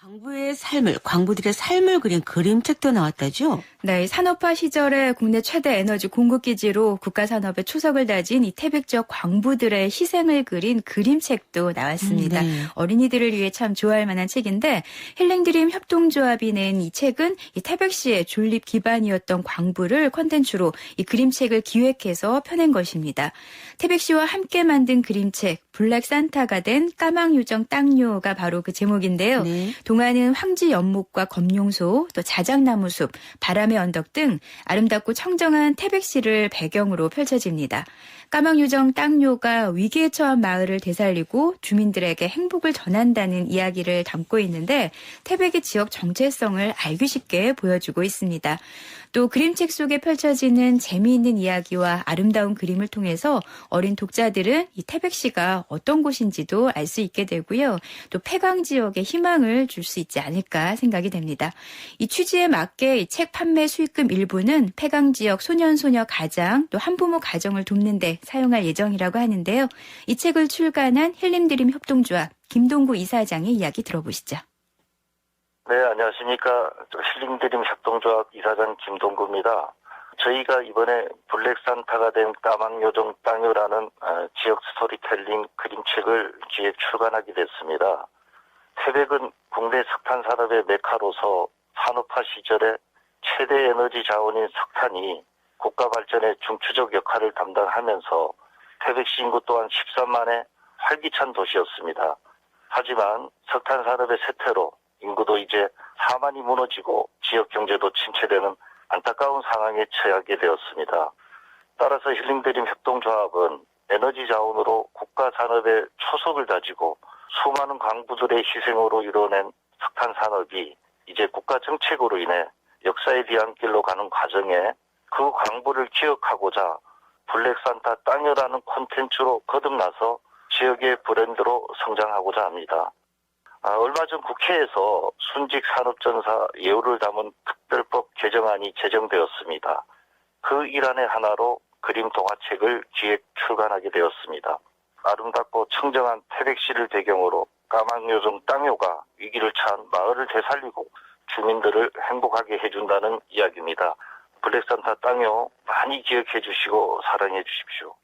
광부의 삶을, 광부들의 삶을 그린 그림책도 나왔다죠? 네, 산업화 시절에 국내 최대 에너지 공급기지로 국가산업의 초석을 다진 이 태백 지역 광부들의 희생을 그린 그림책도 나왔습니다. 음, 네. 어린이들을 위해 참 좋아할 만한 책인데 힐링드림 협동조합이 낸 이 책은 이 태백시의 존립 기반이었던 광부를 컨텐츠로 이 그림책을 기획해서 펴낸 것입니다. 태백시와 함께 만든 그림책 블랙 산타가 된 까망유정 땅요가 바로 그 제목인데요. 네. 동화는 황지 연못과 검룡소, 또 자작나무 숲, 바람의 언덕 등 아름답고 청정한 태백시를 배경으로 펼쳐집니다. 까망유정 땅요가 위기에 처한 마을을 되살리고 주민들에게 행복을 전한다는 이야기를 담고 있는데 태백의 지역 정체성을 알기 쉽게 보여주고 있습니다. 또 그림책 속에 펼쳐지는 재미있는 이야기와 아름다운 그림을 통해서 어린 독자들은 이 태백시가 어떤 곳인지도 알 수 있게 되고요. 또 폐광 지역에 희망을 줄 수 있지 않을까 생각이 됩니다. 이 취지에 맞게 이 책 판매 수익금 일부는 폐광 지역 소년 소녀 가장 또 한부모 가정을 돕는데 사용할 예정이라고 하는데요. 이 책을 출간한 힐림드림 협동조합 김동구 이사장의 이야기 들어보시죠. 네, 안녕하십니까. 저 힐링드림 협동조합 이사장 김동구입니다. 저희가 이번에 블랙산타가 된 까망요정 땅요라는 어, 지역 스토리텔링 그림책을 기획 출간하게 됐습니다. 태백은 국내 석탄 산업의 메카로서 산업화 시절에 최대 에너지 자원인 석탄이 국가 발전의 중추적 역할을 담당하면서 태백시 인구 또한 13만의 활기찬 도시였습니다. 하지만 석탄 산업의 쇠퇴로 인구도 이제 4만이 무너지고 지역 경제도 침체되는 안타까운 상황에 처하게 되었습니다. 따라서 힐링드림 협동조합은 에너지 자원으로 국가 산업의 초석을 다지고 수많은 광부들의 희생으로 이뤄낸 석탄 산업이 이제 국가 정책으로 인해 역사의 뒤안길로 가는 과정에 그 광부를 기억하고자 블랙산타 땅이라는 콘텐츠로 거듭나서 지역의 브랜드로 성장하고자 합니다. 아, 얼마 전 국회에서 순직 산업전사 예우를 담은 특별법 개정안이 제정되었습니다. 그 일환의 하나로 그림 동화책을 기획 출간하게 되었습니다. 아름답고 청정한 태백시를 배경으로 까망요정 땅요가 위기를 처한 마을을 되살리고 주민들을 행복하게 해준다는 이야기입니다. 블랙산타 땅요 많이 기억해 주시고 사랑해 주십시오.